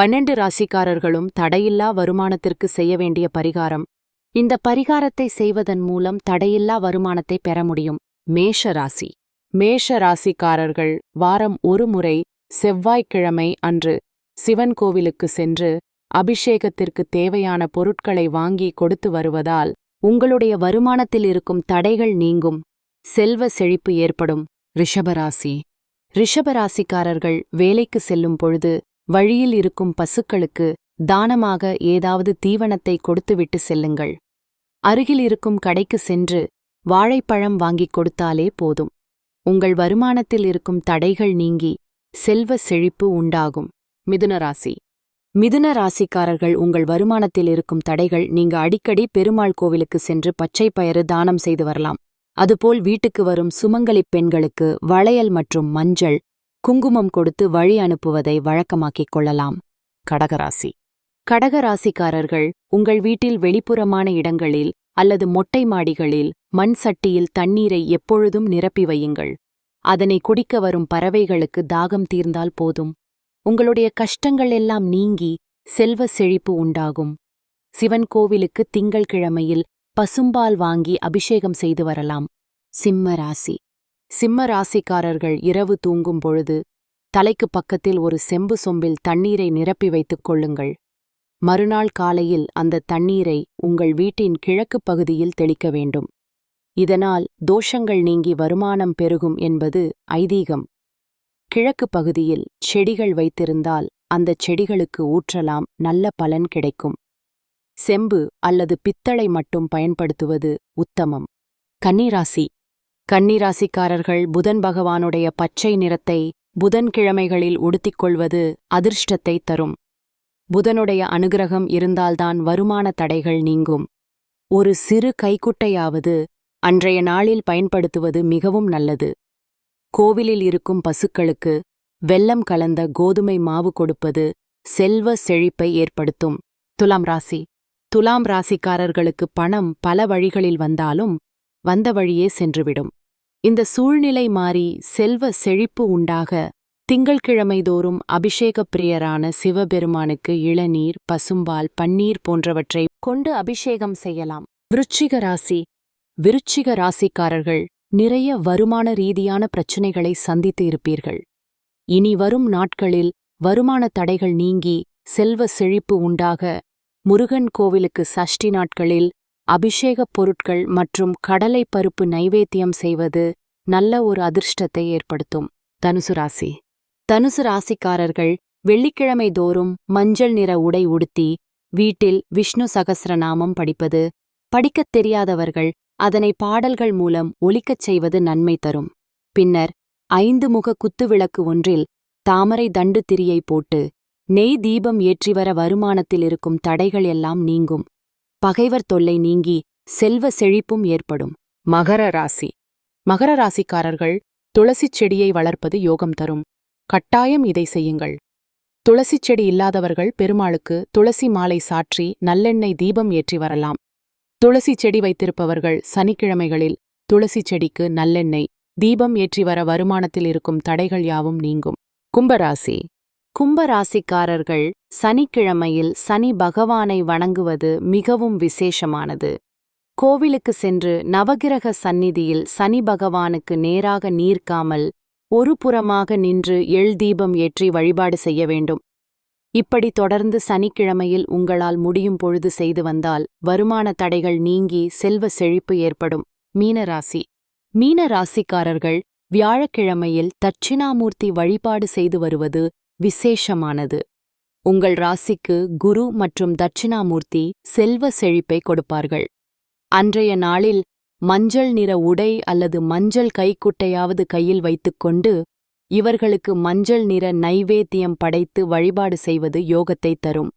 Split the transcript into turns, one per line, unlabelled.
பன்னெண்டு ராசிக்காரர்களும் தடையில்லா வருமானத்திற்கு செய்ய வேண்டிய பரிகாரம். இந்த பரிகாரத்தை செய்வதன் மூலம் தடையில்லா வருமானத்தை பெற முடியும். மேஷ ராசி. மேஷ ராசிக்காரர்கள் வாரம் ஒரு முறை செவ்வாய்க்கிழமை அன்று சிவன் கோவிலுக்கு சென்று அபிஷேகத்திற்கு தேவையான பொருட்களை வாங்கி கொடுத்து வருவதால் உங்களுடைய வருமானத்தில் இருக்கும் தடைகள் நீங்கும். செல்வ செழிப்பு ஏற்படும். ரிஷபராசி ரிஷபராசிக்காரர்கள் வேலைக்கு செல்லும் பொழுது வழியில் இருக்கும் பசுக்களுக்கு தானமாக ஏதாவது தீவனத்தை கொடுத்துவிட்டு செல்லுங்கள். அருகில் இருக்கும் கடைக்கு சென்று வாழைப்பழம் வாங்கிக் கொடுத்தாலே போதும். உங்கள் வருமானத்தில் இருக்கும் தடைகள் நீங்கி செல்வ செழிப்பு உண்டாகும். மிதுன ராசி. மிதுன ராசிக்காரர்கள் உங்கள் வருமானத்தில் இருக்கும் தடைகள் நீங்க அடிக்கடி பெருமாள் கோவிலுக்கு சென்று பச்சை பயறு தானம் செய்து வரலாம். அதுபோல் வீட்டுக்கு வரும் சுமங்கலிப் பெண்களுக்கு வளையல் மற்றும் மஞ்சள் குங்குமம் கொடுத்து வழி அனுப்புவதை வழக்கமாக்கிக் கொள்ளலாம். கடகராசி. கடகராசிக்காரர்கள் உங்கள் வீட்டில் வெளிப்புறமான இடங்களில் அல்லது மொட்டை மாடிகளில் மண் சட்டியில் தண்ணீரை எப்பொழுதும் நிரப்பி வையுங்கள். அதனை குடிக்க வரும் பறவைகளுக்கு தாகம் தீர்ந்தால் போதும். உங்களுடைய கஷ்டங்கள் எல்லாம் நீங்கி செல்வ செழிப்பு உண்டாகும். சிவன் கோவிலுக்கு திங்கள்கிழமையில் பசும்பால் வாங்கி அபிஷேகம் செய்து வரலாம். சிம்ம ராசி. சிம்ம ராசிக்காரர்கள் இரவு தூங்கும் பொழுது தலைக்கு பக்கத்தில் ஒரு செம்பு சொம்பில் தண்ணீரை நிரப்பி வைத்துக் கொள்ளுங்கள். மறுநாள் காலையில் அந்த தண்ணீரை உங்கள் வீட்டின் கிழக்குப் பகுதியில் தெளிக்க வேண்டும். இதனால் தோஷங்கள் நீங்கி வருமானம் பெருகும் என்பது ஐதீகம். கிழக்கு பகுதியில் செடிகள் வைத்திருந்தால் அந்தச் செடிகளுக்கு ஊற்றலாம் நல்ல பலன் கிடைக்கும். செம்பு அல்லது பித்தளை மட்டும் பயன்படுத்துவது உத்தமம். கன்னிராசி கன்னிராசிக்காரர்கள் புதன் பகவானுடைய பச்சை நிறத்தை புதன்கிழமைகளில் உடுத்திக் கொள்வது அதிர்ஷ்டத்தை தரும். புதனுடைய அனுகிரகம் இருந்தால்தான் வருமான தடைகள் நீங்கும். ஒரு சிறு கைக்குட்டையாவது அன்றைய நாளில் பயன்படுத்துவது மிகவும் நல்லது. கோவிலில் இருக்கும் பசுக்களுக்கு வெல்லம் கலந்த கோதுமை மாவு கொடுப்பது செல்வ செழிப்பை ஏற்படுத்தும். துலாம் ராசி. துலாம் ராசிக்காரர்களுக்கு பணம் பல வழிகளில் வந்தாலும் வந்த வழியே சென்றுவிடும். இந்த சூழ்நிலை மாறி செல்வ செழிப்பு உண்டாக திங்கள்கிழமை தோறும் அபிஷேகப் பிரியரான சிவபெருமானுக்கு இளநீர் பசும்பால் பன்னீர் போன்றவற்றை கொண்டு அபிஷேகம் செய்யலாம். விருச்சிக ராசி. விருச்சிக ராசிக்காரர்கள் நிறைய வருமான ரீதியான பிரச்சினைகளை சந்தித்து இருப்பீர்கள். இனி வரும் நாட்களில் வருமான தடைகள் நீங்கி செல்வ செழிப்பு உண்டாக முருகன் கோவிலுக்கு சஷ்டி நாட்களில் அபிஷேகப் பொருட்கள் மற்றும் கடலை பருப்பு நைவேத்தியம் செய்வது நல்ல ஒரு அதிர்ஷ்டத்தை ஏற்படுத்தும். தனுசு ராசி. தனுசு ராசிக்காரர்கள் வெள்ளிக்கிழமை தோறும் மஞ்சள் நிற உடை உடுத்தி வீட்டில் விஷ்ணு சகசிரநாமம் படிப்பது படிக்கத் தெரியாதவர்கள் அதனை பாடல்கள் மூலம் ஒலிக்கச் செய்வது நன்மை தரும். பின்னர் ஐந்து முக குத்துவிளக்கு ஒன்றில் தாமரை தண்டு திரியை போட்டு நெய் தீபம் ஏற்றிவர வருமானத்தில் இருக்கும் தடைகள் எல்லாம் நீங்கும். பகைவர் தொல்லை நீங்கி செல்வ செழிப்பும் ஏற்படும். மகர ராசி. மகர ராசிக்காரர்கள் துளசிச் செடியை வளர்ப்பது யோகம் தரும். கட்டாயம் இதை செய்யுங்கள். துளசிச் செடி இல்லாதவர்கள் பெருமாளுக்கு துளசி மாலை சாற்றி நல்லெண்ணெய் தீபம் ஏற்றி வரலாம். துளசி செடி வைத்திருப்பவர்கள் சனிக்கிழமைகளில் துளசி செடிக்கு நல்லெண்ணெய் தீபம் ஏற்றி வர வருமானத்தில் இருக்கும் தடைகள் யாவும் நீங்கும். கும்பராசி. கும்பராசிக்காரர்கள் சனிக்கிழமையில் சனி பகவானை வணங்குவது மிகவும் விசேஷமானது. கோவிலுக்கு சென்று நவகிரக சந்நிதியில் சனி பகவானுக்கு நேராக நீர்க்காமல் ஒரு புறமாக நின்று எள் தீபம் ஏற்றி வழிபாடு செய்ய வேண்டும். இப்படி தொடர்ந்து சனிக்கிழமையில் உங்களால் முடியும் பொழுது செய்து வந்தால் வருமான தடைகள் நீங்கி செல்வ செழிப்பு ஏற்படும். மீனராசி. மீனராசிக்காரர்கள் வியாழக்கிழமையில் தட்சிணாமூர்த்தி வழிபாடு செய்து வருவது விசேஷமானது. உங்கள் ராசிக்கு குரு மற்றும் தட்சிணாமூர்த்தி செல்வ செழிப்பை கொடுப்பார்கள். அன்றைய நாளில் மஞ்சள் நிற உடை அல்லது மஞ்சள் கைக்குட்டையாவது கையில் வைத்துக்கொண்டு இவர்களுக்கு மஞ்சள் நிற நைவேத்தியம் படைத்து வழிபாடு செய்வது யோகத்தை தரும்.